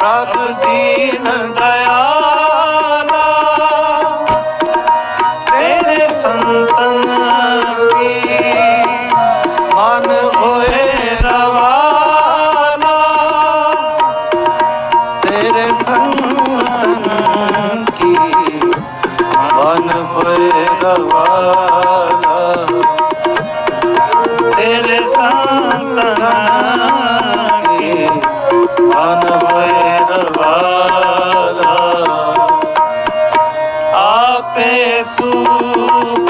ਪ੍ਰਭ ਦੀਨ ਦਇਆ ਆਪੇ ਸੂ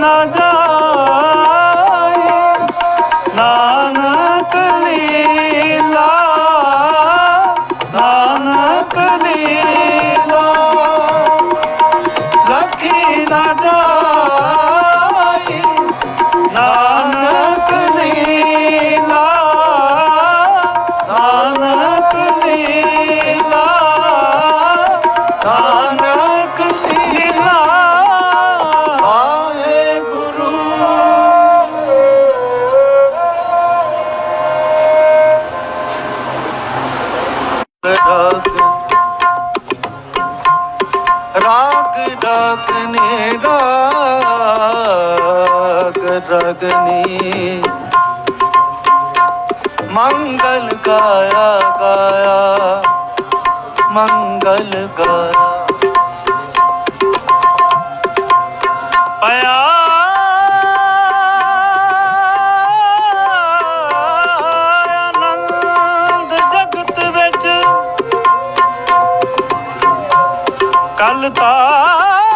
ਨਾ ਜਾਈ ਨਾਨਕ ਲੀਲਾ ਨਾਨਕ ਲੀਲਾ। ਲਖੀ ਨਾ ਜਾਈ ਨਾਨਕ ਲੀਲਾ ਨਾਨਕ ਲੀਲਾ ਨਾਨਕ ਰਾਗ ਰਾਗਨੇ ਰਾਗ ਰਗਨੀ ਮੰਗਲ ਗਾਇਆ ਗਾਇਆ। ਮੰਗਲ ਗਾਇਆ। ਕੱਲ ਤਾਂ